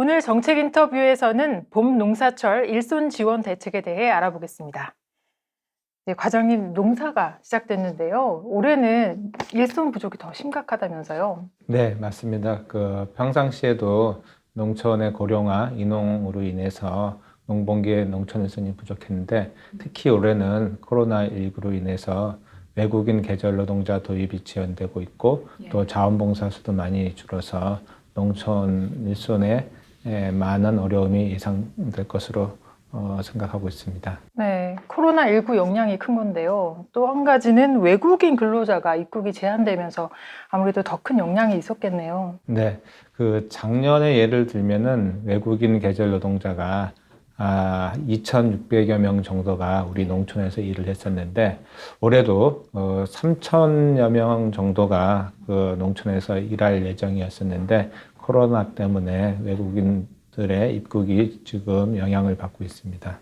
오늘 정책 인터뷰에서는 봄 농사철 일손 지원 대책에 대해 알아보겠습니다. 네, 과장님, 농사가 시작됐는데요. 올해는 일손 부족이 더 심각하다면서요. 네, 맞습니다. 그 평상시에도 농촌의 고령화, 인농으로 인해서 농번기에 농촌 일손이 부족했는데 특히 올해는 코로나19로 인해서 외국인 계절 노동자 도입이 지연되고 있고 또 자원봉사 수도 많이 줄어서 농촌 일손에 에, 많은 어려움이 예상될 것으로 어, 생각하고 있습니다. 네, 코로나19 영향이 큰 건데요. 또 한 가지는 외국인 근로자가 입국이 제한되면서 아무래도 더 큰 영향이 있었겠네요. 네, 그 작년에 예를 들면은 외국인 계절 노동자가 아, 2,600여 명 정도가 우리 농촌에서 일을 했었는데 올해도 어, 3,000여 명 정도가 그 농촌에서 일할 예정이었었는데 코로나 때문에 외국인들의 입국이 지금 영향을 받고 있습니다.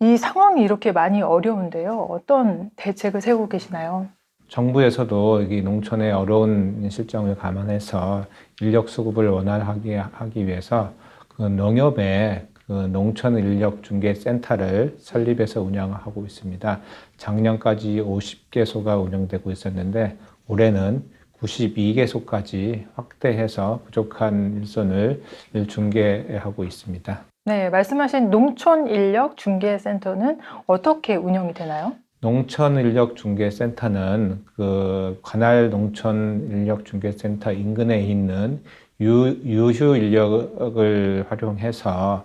이 상황이 이렇게 많이 어려운데요. 어떤 대책을 세우고 계시나요? 정부에서도 이 농촌의 어려운 실정을 감안해서 인력 수급을 원활하게 하기 위해서 그 농협에 그 농촌 인력 중개 센터를 설립해서 운영하고 있습니다. 작년까지 50개소가 운영되고 있었는데 올해는 92개소까지 확대해서 부족한 일손을 중개하고 있습니다. 네, 말씀하신 농촌 인력 중개 센터는 어떻게 운영이 되나요? 농촌 인력 중개 센터는 그 관할 농촌 인력 중개 센터 인근에 있는 유, 유휴 인력을 활용해서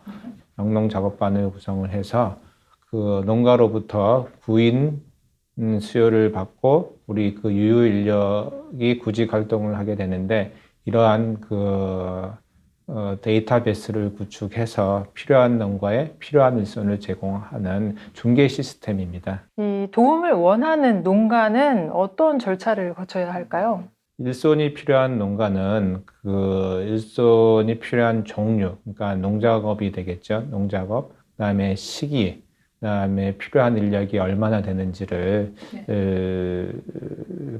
영농 작업반을 구성을 해서 그 농가로부터 구인 음, 수요를 받고 우리 그 유휴 인력이 구직 활동을 하게 되는데 이러한 그 어, 데이터베이스를 구축해서 필요한 농가에 필요한 일손을 제공하는 중개 시스템입니다. 이 도움을 원하는 농가는 어떤 절차를 거쳐야 할까요? 일손이 필요한 농가는 그 일손이 필요한 종류, 그러니까 농작업이 되겠죠. 농작업, 그다음에 시기, 그다음에 필요한 인력이 얼마나 되는지를 을,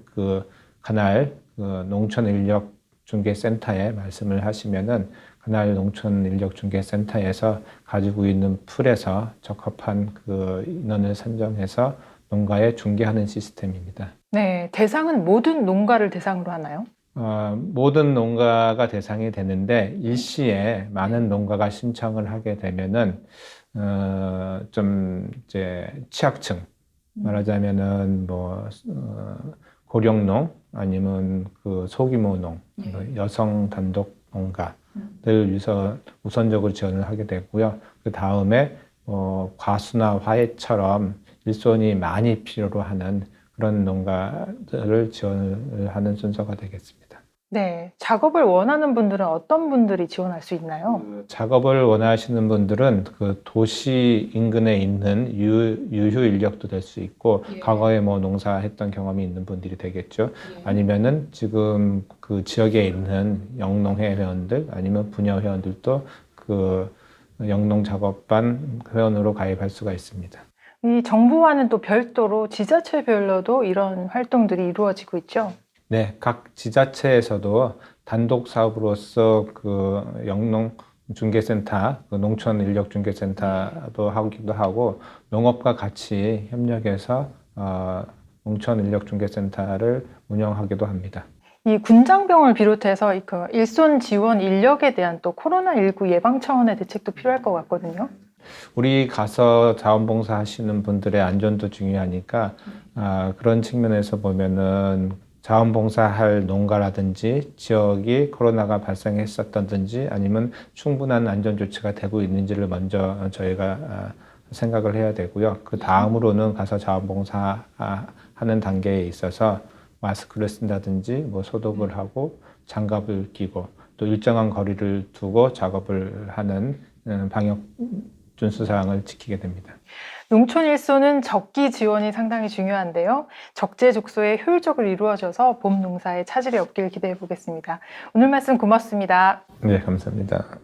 그 관할 그 농촌 인력 중개센터에 말씀을 하시면은 그날 농촌 인력 중개센터에서 가지고 있는 풀에서 적합한 그 인원을 선정해서 농가에 중개하는 시스템입니다. 네, 대상은 모든 농가를 대상으로 하나요? 어, 모든 농가가 대상이 되는데 일시에 많은 농가가 신청을 하게 되면은 어, 좀 이제 취약층 말하자면은 뭐 어, 고령농 아니면 그 소규모 농, 그 여성 단독 농가들 우선 우선적으로 지원을 하게 되고요. 그 다음에 어, 과수나 화훼처럼 일손이 많이 필요로 하는 그런 농가들을 지원을 하는 순서가 되겠습니다. 네, 작업을 원하는 분들은 어떤 분들이 지원할 수 있나요? 그 작업을 원하시는 분들은 그 도시 인근에 있는 유, 유휴 인력도 될 수 있고 과거에 뭐 농사했던 경험이 있는 분들이 되겠죠. 아니면은 지금 그 지역에 있는 영농회 회원들 아니면 분야 회원들도 그 영농 작업반 회원으로 가입할 수가 있습니다. 이 정부와는 또 별도로 지자체별로도 이런 활동들이 이루어지고 있죠. 네, 각 지자체에서도 단독 사업으로서 그 영농 중개센터, 그 농촌 인력 중개센터도 하기도 하고 농업과 같이 협력해서 어, 농촌 인력 중개센터를 운영하기도 합니다. 이 군장병을 비롯해서 이그 일손 지원 인력에 대한 또 코로나19 예방 차원의 대책도 필요할 것 같거든요. 우리 가서 자원봉사 하시는 분들의 안전도 중요하니까 아, 그런 측면에서 보면은 자원봉사할 농가라든지 지역이 코로나가 발생했었다든지 아니면 충분한 안전 조치가 되고 있는지를 먼저 저희가 아, 생각을 해야 되고요. 그 다음으로는 가서 자원봉사 아, 하는 단계에 있어서 마스크를 쓴다든지 뭐 소독을 하고 장갑을 끼고 또 일정한 거리를 두고 작업을 하는 음, 방역 준수 사항을 지키게 됩니다. 농촌 일손은 적기 지원이 상당히 중요한데요. 적재적소에 효율적으로 이루어져서 봄 농사에 차질이 없길 기대해 보겠습니다. 오늘 말씀 고맙습니다. 네, 감사합니다.